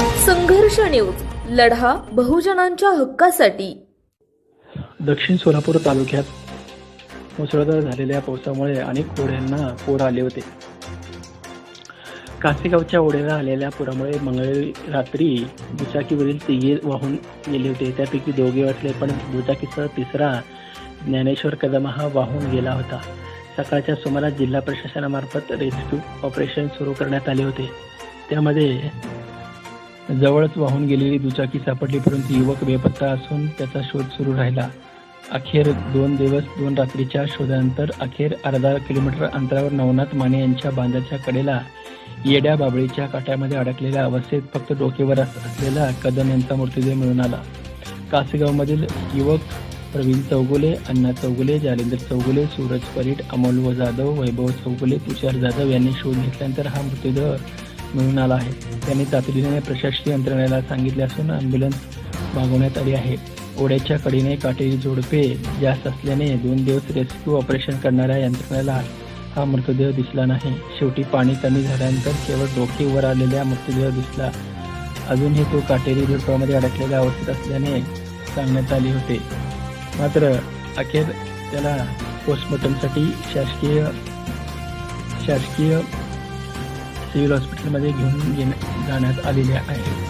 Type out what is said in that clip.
संघर्ष न्यूज. लढा बहुजनांच्या हक्कासाठी. दक्षिण सोलापूर तालुक्यात मुसळधार झालेल्या पावसामुळे अनेक ओढ्यांना पूर आले होते. कासेगावच्या ओढ्याला आलेल्या पुरामुळे मंगळवारी रात्री दुचाकीवरील तिघे वाहून गेले होते. त्यापैकी दोघे वाटले पण दुचाकीसह तिसरा ज्ञानेश्वर कदम हा वाहून गेला होता. सकाळच्या सुमारास जिल्हा प्रशासनामार्फत रेस्क्यू ऑपरेशन सुरू करण्यात आले होते. त्यामध्ये जवळच वाहून गेलेली दुचाकी सापडली परंतु युवक बेपत्ता असून त्याचा शोध सुरू राहिला. अखेर दोन दिवस दोन रात्रीच्या शोधानंतर अखेर अर्धा किलोमीटर अंतरावर नवनाथ माने यांच्या बांधाच्या कडेला येड्या बाबळीच्या काट्यामध्ये अडकलेल्या अवस्थेत फक्त डोकेवर असलेला कदम यांचा मृतदेह मिळून आला. कासेगावमधील युवक प्रवीण चौगुले अण्णा चौगुले जालेंद्र चौगुले सूरज परीट अमोल व जाधव वैभव चौगुले तुषार जाधव यांनी शोध घेतल्यानंतर हा मृतदेह मिळून आला आहे. त्यांनी तातडीने प्रशासकीय यंत्रणेला सांगितले असून अँब्युलन्स मागवण्यात आली आहे. ओढ्याच्या कडीने काटेरी झोडपे जास्त असल्याने दोन दिवस रेस्क्यू ऑपरेशन करणाऱ्या यंत्रणेला हा मृतदेह दिसला नाही. शेवटी पाणी कमी झाल्यानंतर केवळ डोके वर आलेला मृतदेह दिसला. अजूनही तो काटेरी झुडपामध्ये अडकलेल्या अवस्थेत असल्याने सांगण्यात आले होते. मात्र अखेर त्याला पोस्टमॉर्टमसाठी शासकीय शासकीय सिव्हिल हॉस्पिटलमध्ये घेऊन येण्या- जाण्यात आलेले आहे